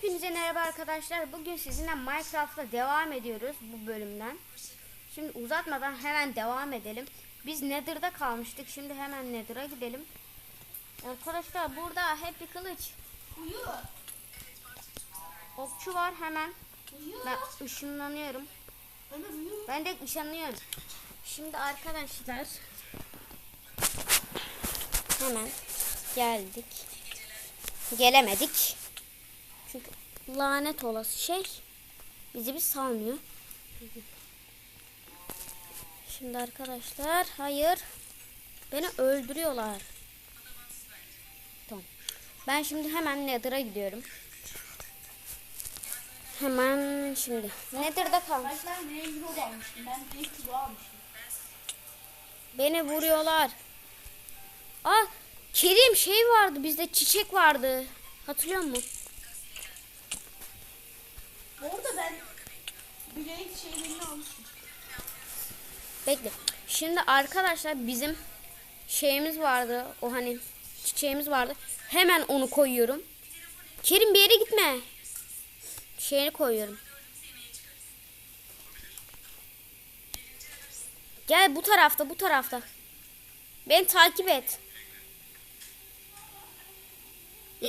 Hepinize merhaba arkadaşlar. Bugün sizinle Minecraft'ta devam ediyoruz bu bölümden. Şimdi uzatmadan hemen devam edelim. Biz Nether'da kalmıştık. Şimdi hemen Nether'a gidelim. Arkadaşlar burada bir kılıç. Uyu. Okçu var hemen. Uyu. Ben ışınlanıyorum. Ben de ışınlanıyorum. Şimdi arkadaşlar hemen geldik. Gelemedik. Lanet olası şey bizi bir salmıyor. Şimdi arkadaşlar hayır beni öldürüyorlar. Tamam. Ben şimdi hemen Nether'a gidiyorum. Hemen şimdi Nether'da kalmış. Beni vuruyorlar. Aa, Kerim şey vardı bizde çiçek vardı. Hatırlıyor musun? Bu arada ben Blade şeylerini almıştım. Bekle. Şimdi arkadaşlar bizim şeyimiz vardı. O hani çiçeğimiz vardı. Hemen onu koyuyorum. Kerim bir yere gitme. Şeyini koyuyorum. Gel bu tarafta bu tarafta. Beni takip et.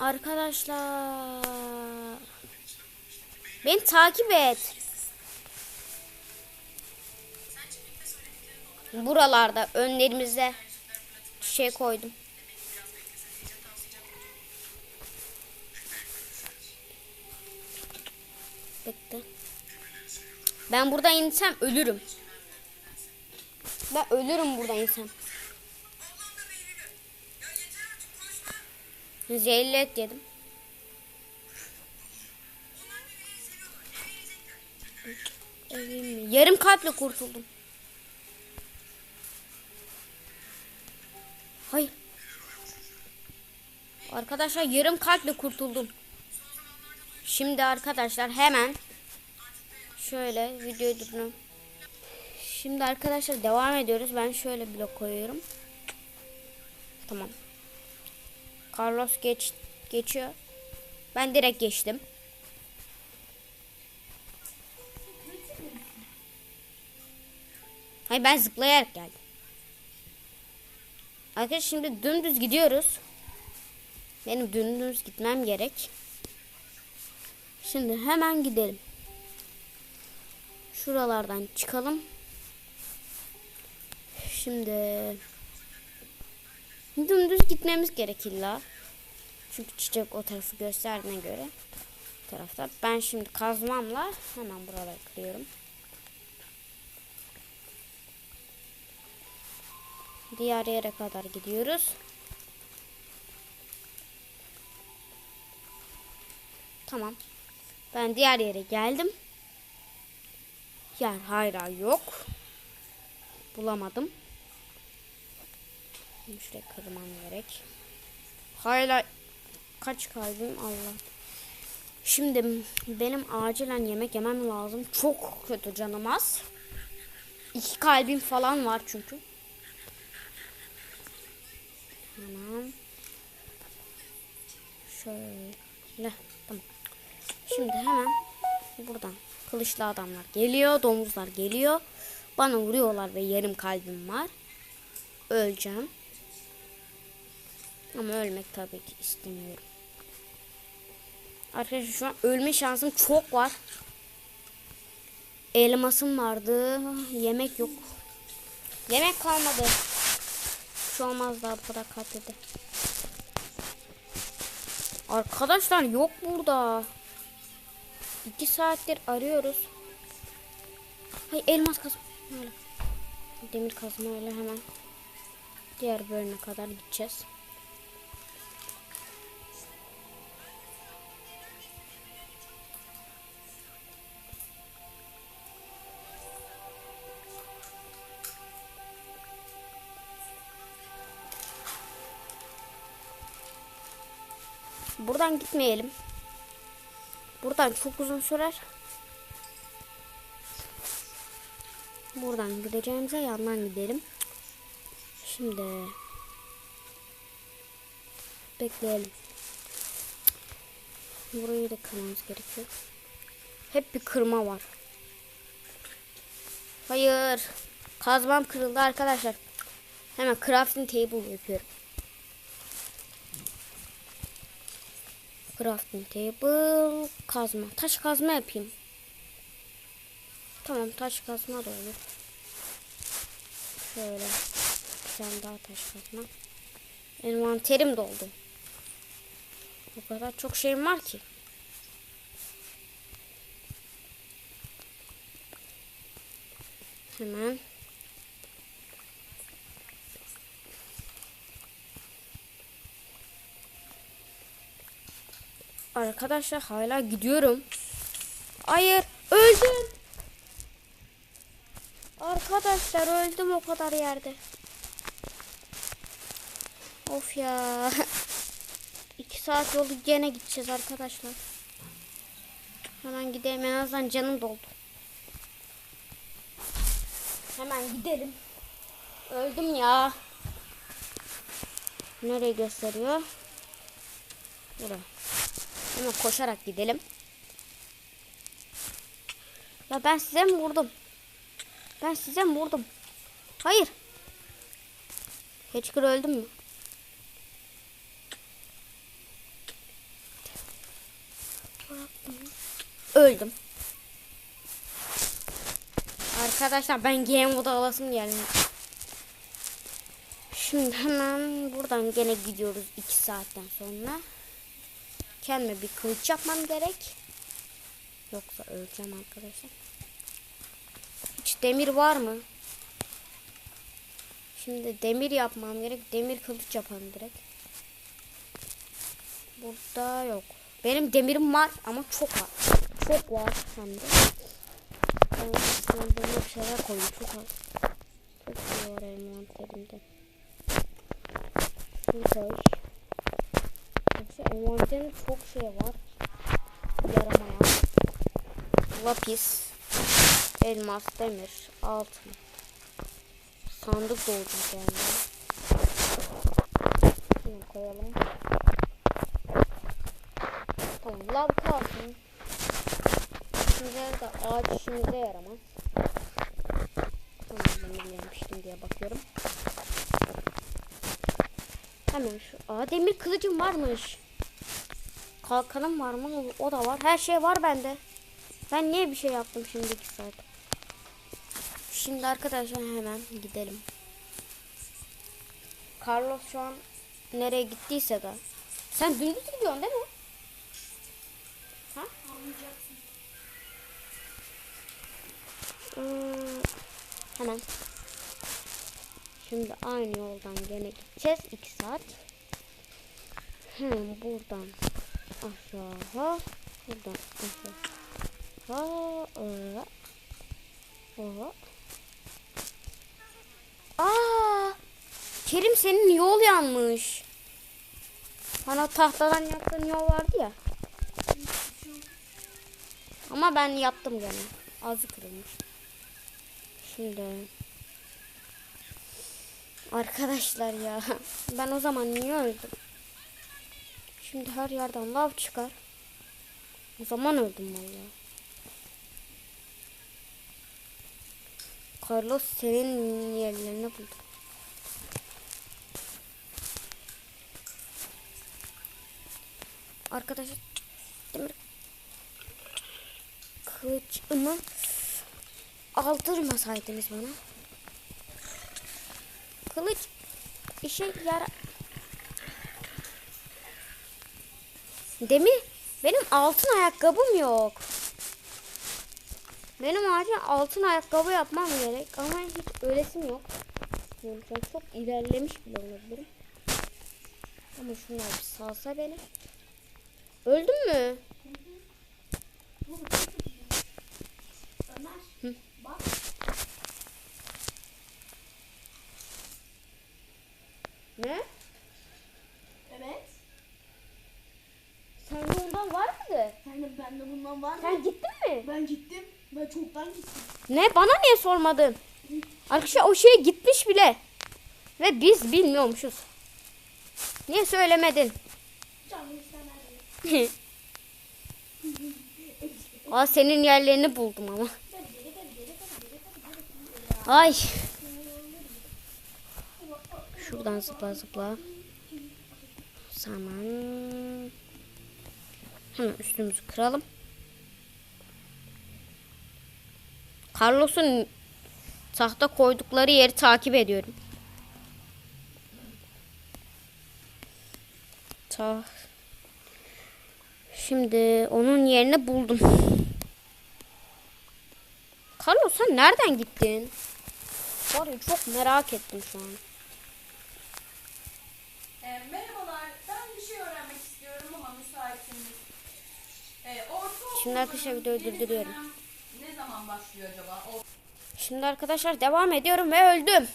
Arkadaşlar. Beni takip et. Buralarda önlerimize şey koydum. Bekle. Ben buradan insem ölürüm. Ben ölürüm buradan insem. Zehirli et yedim. Yarım kalple kurtuldum. Hayır. Arkadaşlar yarım kalple kurtuldum. Şimdi arkadaşlar hemen şöyle videoyu durdurum. Şimdi arkadaşlar devam ediyoruz. Ben şöyle blok koyuyorum. Tamam. Carlos geç geçiyor. Ben direkt geçtim. Hayır ben zıplayarak geldim. Arkadaşlar şimdi dümdüz gidiyoruz. Benim dümdüz gitmem gerek. Şimdi hemen gidelim. Şuralardan çıkalım. Şimdi dümdüz gitmemiz gerek illa. Çünkü çiçek o tarafı gösterdiğine göre tarafta. Ben şimdi kazmamla hemen buraları kırıyorum. Diğer yere kadar gidiyoruz. Tamam. Ben diğer yere geldim. Yer hayra yok. Bulamadım. Şuraya kırmam gerek. Hala kaç kalbim Allah. Şimdi benim acilen yemek yemem lazım. Çok kötü canım az. İki kalbim falan var çünkü. Tamam. Şöyle. Tamam. Şimdi hemen buradan kılıçlı adamlar geliyor. Domuzlar geliyor. Bana vuruyorlar ve yarım kalbim var. Öleceğim. Ama ölmek tabii ki istemiyorum. Arkadaşlar şu an ölme şansım çok var. Elmasım vardı. Yemek yok. Yemek kalmadı. Şu olmaz daha kadar katledi. Arkadaşlar yok burada. İki saattir arıyoruz. Hay elmas kazma. Demir kazma öyle hemen. Diğer bölüme kadar gideceğiz. Buradan gitmeyelim. Buradan çok uzun sürer. Buradan gideceğimize yandan gidelim. Şimdi bekleyelim. Burayı da kırmamız gerekiyor. Hep bir kırma var. Hayır. Kazmam kırıldı arkadaşlar. Hemen crafting table yapıyorum. Crafting table kazma. Taş kazma yapayım. Tamam taş kazma da olur. Şöyle. Bir tane daha taş kazma. Envanterim doldu. O kadar çok şeyim var ki. Hemen. Arkadaşlar hala gidiyorum. Hayır öldüm. Arkadaşlar öldüm o kadar yerde. Of ya. İki saat yolu gene gideceğiz arkadaşlar. Hemen gidelim en azından canım doldu. Hemen gidelim. Öldüm ya. Nereye gösteriyor? Buraya. Hemen koşarak gidelim. Ya ben size mi vurdum? Ben size mi vurdum? Hayır. Hatcher öldüm mü? Öldüm. Arkadaşlar ben game moda alasım geldi. Şimdi hemen buradan gene gidiyoruz 2 saatten sonra. Kendime bir kılıç yapmam gerek. Yoksa öleceğim arkadaşlar. Hiç demir var mı? Şimdi demir yapmam gerek. Demir kılıç yapalım direkt. Burada yok. Benim demirim var ama çok var. Çok var hem de. Demir şeyler koyayım çok az. Çok şey var envanterimde. Bir envanterimde çok şey var. Yaramayan. Lapis. Elmas, demir, altın. Sandık dolacak yani. Şunu koyalım. Tamam lav kalsın. İşimize de ağaç işimize yaramaz. Tamam demir yemiştim diye bakıyorum. Hemen şu. Aa demir kılıcım varmış. Kalkanım var mı? O da var. Her şey var bende. Ben niye bir şey yaptım şimdi iki saat? Şimdi arkadaşlar hemen gidelim. Carlos şu an nereye gittiyse de. Sen dümdüz gidiyorsun değil mi? Ha? Hmm, hemen. Şimdi aynı yoldan gene gideceğiz. 2 saat. Hem buradan aşağı. Buradan aşağı. Ha, ıı. Oha. Aa! Kerim senin yol yanmış. Bana tahtadan yaptığın yol vardı ya. Ama ben yaptım gene. Azı kırılmış. Şimdi Arkadaşlar ya ben o zaman niye öldüm? Şimdi her yerden lav çıkar. O zaman öldüm vallahi. Carlos senin yerlerini buldu. Arkadaşlar demir kılıcımı aldırmasaydınız bana. Kılıç işe yara... Demir benim altın ayakkabım yok. Benim acilen altın ayakkabı yapmam gerek ama hiç ölesim yok. An çok ilerlemiş bile olabilirim. Ama şunlar bir salsa beni. Öldün mü? Hı. Ne? Var mıydı? Sen de bende bundan var mı? Sen gittin mi? Ben gittim. Ben çoktan gittim. Ne? Bana niye sormadın? Arkadaşlar o şey gitmiş bile. Ve biz bilmiyormuşuz. Niye söylemedin? Canım. Aa senin yerlerini buldum ama. Ay. Şuradan zıpla zıpla. Tamam. Hemen üstümüzü kıralım. Carlos'un tahta koydukları yeri takip ediyorum. Ta Şimdi onun yerini buldum. Carlos sen nereden gittin? Var ya çok merak ettim şu an. Ee, merhabalar. Ben bir şey öğrenmek istiyorum ama müsaitsiniz. Ee, ortaokulun Şimdi arkadaşlar videoyu durduruyorum. Ne zaman başlıyor acaba? O Şimdi arkadaşlar devam ediyorum ve öldüm.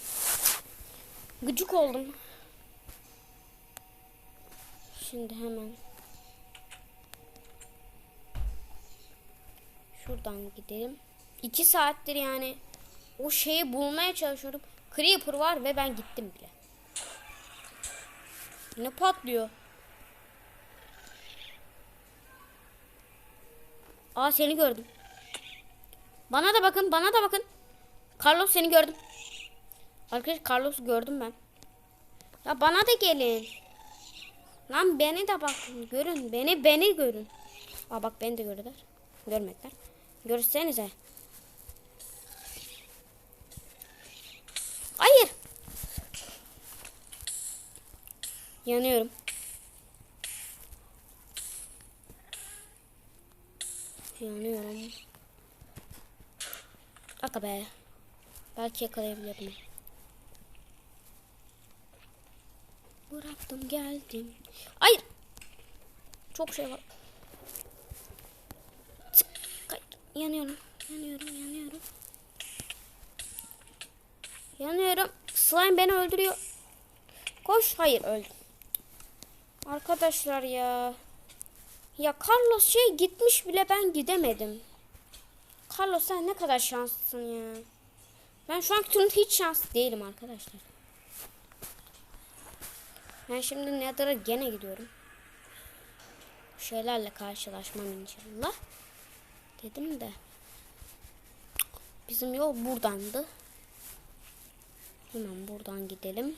Gıcık oldum. Şimdi hemen şuradan gidelim. İki saattir yani o şeyi bulmaya çalışıyorum. Creeper var ve ben gittim bile. Ne patlıyor? Aa seni gördüm. Bana da bakın, bana da bakın. Carlos seni gördüm. Arkadaşlar Carlos'u gördüm ben. Ya bana da gelin. Lan beni de bakın. Görün. Beni beni görün. Aa bak beni de gördüler. Görmediler. Görsenize. Hayır. Yanıyorum. Yanıyorum. Aga be. Belki yakalayabilirim. Bıraktım geldim. Hayır. Çok şey var. Tık, kay- Yanıyorum. Yanıyorum. Yanıyorum. Yanıyorum. Slime beni öldürüyor. Koş. Hayır öldüm. Arkadaşlar ya. Ya Carlos şey gitmiş bile ben gidemedim. Carlos sen ne kadar şanslısın ya. Ben şu anki turunda hiç şanslı değilim arkadaşlar. Ben şimdi Nether'a gene gidiyorum. Şeylerle karşılaşmam inşallah. Dedim de. Bizim yol buradandı. Hemen buradan gidelim.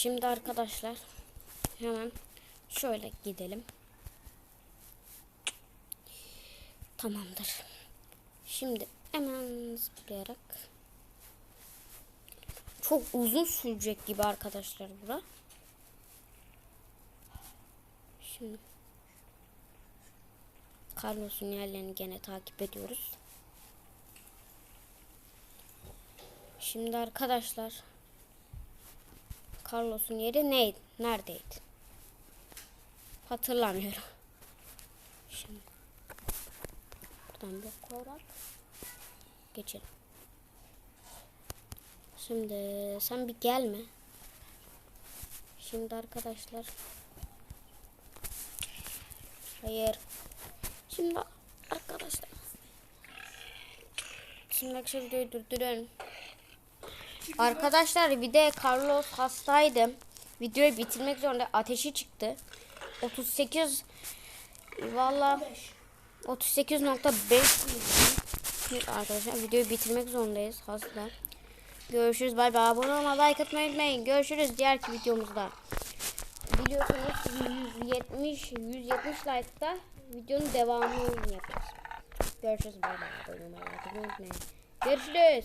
Şimdi arkadaşlar hemen şöyle gidelim. Tamamdır. Şimdi hemen zıplayarak çok uzun sürecek gibi arkadaşlar bura. Şimdi Carlos'un yerlerini gene takip ediyoruz. Şimdi arkadaşlar Carlos'un yeri neydi? Neredeydi? Hatırlamıyorum. Şimdi buradan blok koyarak geçelim. Şimdi sen bir gelme. Şimdi arkadaşlar. Hayır. Şimdi arkadaşlar. Şimdi arkadaşlar videoyu durduruyorum. Arkadaşlar bir de Carlos hastaydı. Videoyu bitirmek zorunda ateşi çıktı. 38 valla 38.5 arkadaşlar videoyu bitirmek zorundayız hasta. Görüşürüz bay bay. Abone olmayı like atmayı unutmayın. Görüşürüz diğerki videomuzda. Biliyorsunuz 170 170 like'da videonun devamını yapacağız. Görüşürüz bay bay. Abone olmayı like atmayı unutmayın. Görüşürüz.